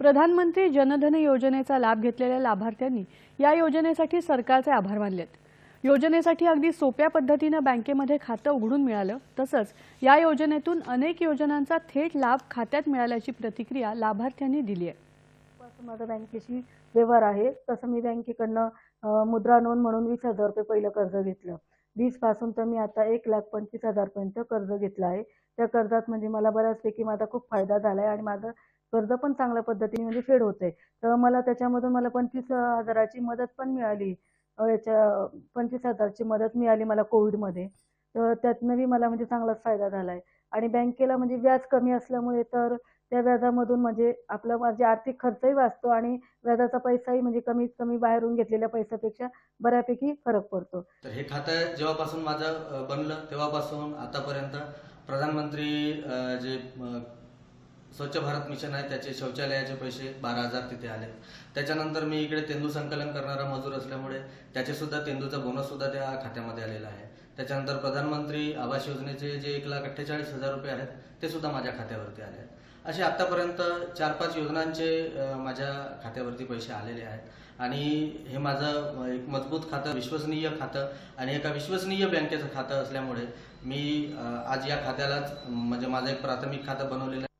प्रधानमंत्री जनधन योजनेचा लाभ घेतलेल्या लाभार्थ्यांनी या योजनेसाठी सरकारचे आभार मानलेत. योजनेसाठी अगदी सोप्या पद्धतीनं बँकेमध्ये खातं उघडून मिळालं तसंच या योजनेतून अनेक योजनांचा थेट लाभ खात्यात मिळाल्याची प्रतिक्रिया लाभार्थ्यांनी दिली आहे पासून माझा बँकेशी व्यवहार आहे. तसं मी बँकेकडनं मुद्रा नोंद म्हणून वीस हजार रुपये पहिलं कर्ज घेतलं. वीसपासून तर मी आता एक लाख पंचवीस हजारपर्यंत कर्ज घेतलं आहे. त्या कर्जात म्हणजे मला बऱ्याचपैकी माझा खूप फायदा झाला आहे आणि माझं कर्ज पण चांगल्या पद्धतीने म्हणजे फेड होत आहे तर मला त्याच्यामधून मला पंचवीस हजाराची मदत पण मिळाली. याच्या पंचवीस हजारची मदत मिळाली मला कोविडमध्ये. तर त्यातनं बी मला म्हणजे चांगलाच फायदा झाला आहे आणि बँकेला म्हणजे व्याज कमी असल्यामुळे तर त्या व्याजामधून म्हणजे आपला माझे आर्थिक खर्चही वाचतो आणि व्याजाचा पैसाही म्हणजे कमीत कमी बाहेरून घेतलेल्या पैशापेक्षा बऱ्यापैकी फरक पडतो. तर हे खातं जेव्हापासून माझं बनलं तेव्हापासून आतापर्यंत प्रधानमंत्री जे स्वच्छ भारत मिशन आहे त्याचे शौचालयाचे पैसे बारा हजार तिथे आले त्याच्यानंतर मी इकडे तेंदू संकलन करणारा मजूर असल्यामुळे त्याचे सुद्धा तेंदूचा बोनस सुद्धा त्या खात्यामध्ये आलेला आहे. त्याच्यानंतर प्रधानमंत्री आवास योजनेचे जे एक लाख अठ्ठेचाळीस हजार रुपये आहेत ते सुद्धा माझ्या खात्यावरती आले आहेत. असे आतापर्यंत चार पाच योजनांचे माझ्या खात्यावरती पैसे आलेले आहेत. आणि हे माझं एक मजबूत खातं विश्वसनीय खातं आणि एका विश्वसनीय बँकेचं खातं असल्यामुळे मी आज या खात्यालाच म्हणजे माझं एक प्राथमिक खातं बनवलेलं आहे